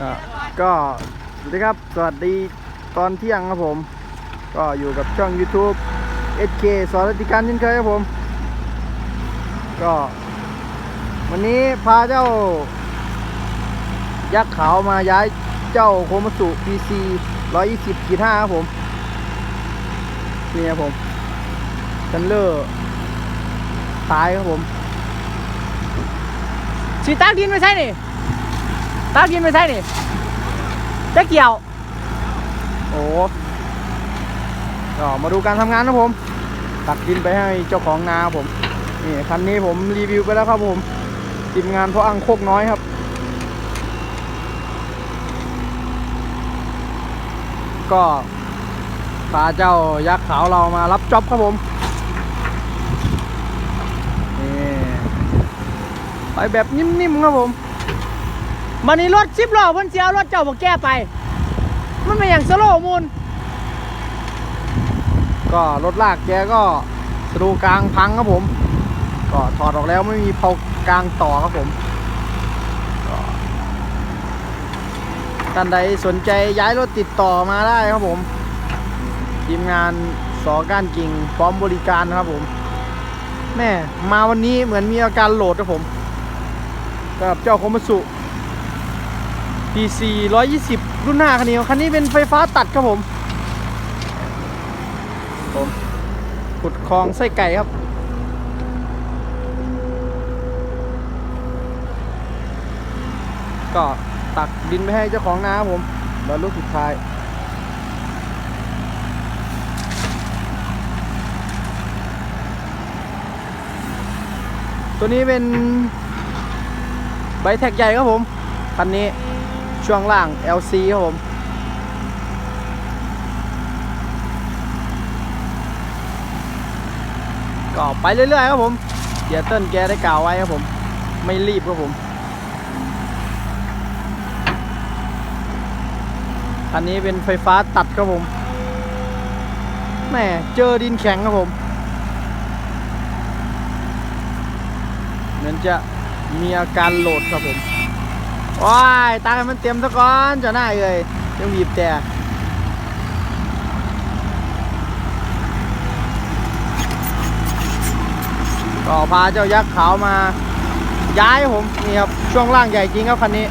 ก็ก็สวัสดีครับ สวัสดีตอนเที่ยงครับผม ก็อยู่กับช่อง YouTube SK สอนรัติการเช่นเคยครับผม ก็ วันนี้พาเจ้า ยักษ์ขาวมาย้ายเจ้าโคมัสุ PC 120ขีด5ครับผม นี่ครับผมชันเลอร์ท้ายครับผมสีตากดินไม่ใช่นี่ ตากดินไม่ใช่นี่จะเกี่ยว โอ้ก็มาดูการทำงานนะผม ตักดินไปให้เจ้าของนาผม นี่คันนี้ผมรีวิวไปแล้วครับผมทีมงานเพราะอังโคกน้อยครับก็พาเจ้ายักษ์ขาวเรามารับจ็อบครับผมนี่ไปแบบนิ่มๆครับผม มันนี่รถสิบล้อเพิ่นเจียวรถเจ้าบอกแก้ไป มันไม่อย่างสโลมูลก็รถลากแกก็สะดูกลางพังครับผม ก็ถอดออกแล้วไม่มีเผากลางต่อครับผมก็ท่านใดสนใจย้ายรถติดต่อมาได้ครับผม ทีมงานสอกานกิ่งพร้อมบริการครับผม แม่มาวันนี้เหมือนมีอาการโหลดครับผมกับเจ้าคมสุ PC 120 รุ่นหน้าคันนี้คันนี้เป็นไฟฟ้าตัดครับผมผมขุดคลองไส้ไก่ครับ ก็ตักดินไปให้เจ้าของนาครับผม แล้วลูกสุดท้ายตัวนี้เป็นใบแท็กใหญ่ครับผม คันนี้ ช่วงล่าง LC ครับผม ก็ไปเรื่อยๆครับผมเดี๋ยวเติ้ลแกได้กล่าวไว้ครับผม ไม่รีบครับผมคันนี้เป็นไฟฟ้าตัดครับผมแหม่เจอดินแข็งครับผม เหมือนจะมีอาการโหลดครับผม ว้ายตาให้มันเต็มซะก่อนเจะหน้าเอ่ยยังบีบแต่ก็พาเจ้ายักษ์ขาวมา ย้ายผมนี่ครับช่วงล่างใหญ่จริงครับคันนี้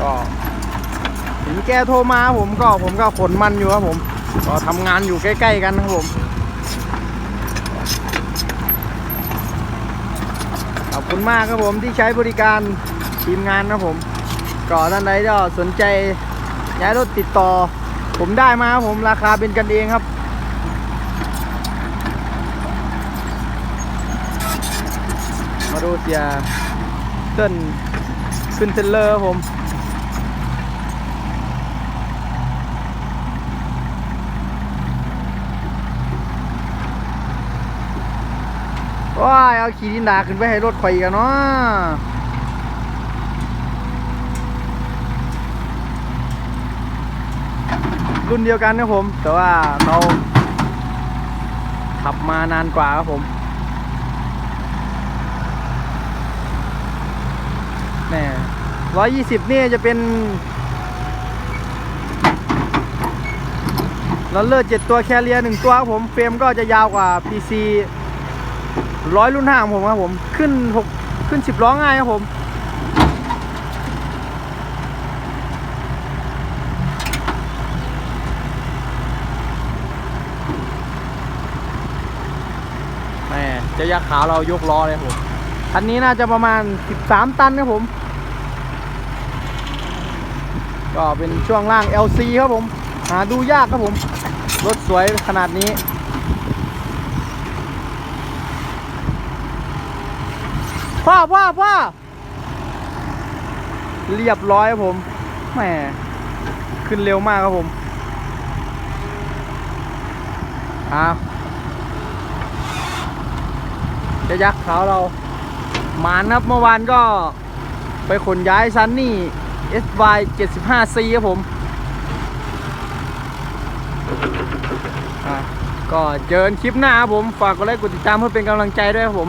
ก็ถึง แกโทรมาผมก็ผมก็ขนมันอยู่ครับผม ก็ทำงานอยู่ใกล้ ๆ กันครับผมขอบคุณมากครับผมที่ใช้บริการทีมงานนะผมก็ท่านใดก็สนใจย้ายรถติดต่อ ผมได้มาครับผมราคาเป็นกันเองครับมาดูเสียเต้นขึ้นเทรลเลอร์ครับผม ว้ายเอาขี่ดินดาขึ้นไปให้รถข่อยกันเนาะรุ่นเดียวกันนะผม แต่ว่าเขาขับมานานกว่าครับผมแน่ร้อยยี่สิบนี่จะเป็นลอเลอร์เจ็ดตัวแคเรียหนึ่งตัวครับผม เฟรมก็จะยาวกว่า PC ร้อยรุ่นห้าของผมครับผม ขึ้นหกขึ้นสิบล้อง่ายครับผม แหม่เจะยักขาวเรายกล้อเลยครับผม คันนี้น่าจะประมาณ13ตันครับผม ก็เป็นช่วงล่าง LC ครับผม หาดูยากครับผม รถสวยขนาดนี้ พ่อพ่อพ่อเรียบร้อยครับผมแหมขึ้นเร็วมากครับผมอ้าวจะยักษ์ขาวเรามานครับเมื่อวานก็ไปขนย้ายซันนี่ SY 75C ครับผมก็เจอคลิปหน้าครับผม ฝากกดไลค์กดติดตามเพื่อเป็นกำลังใจด้วยครับผม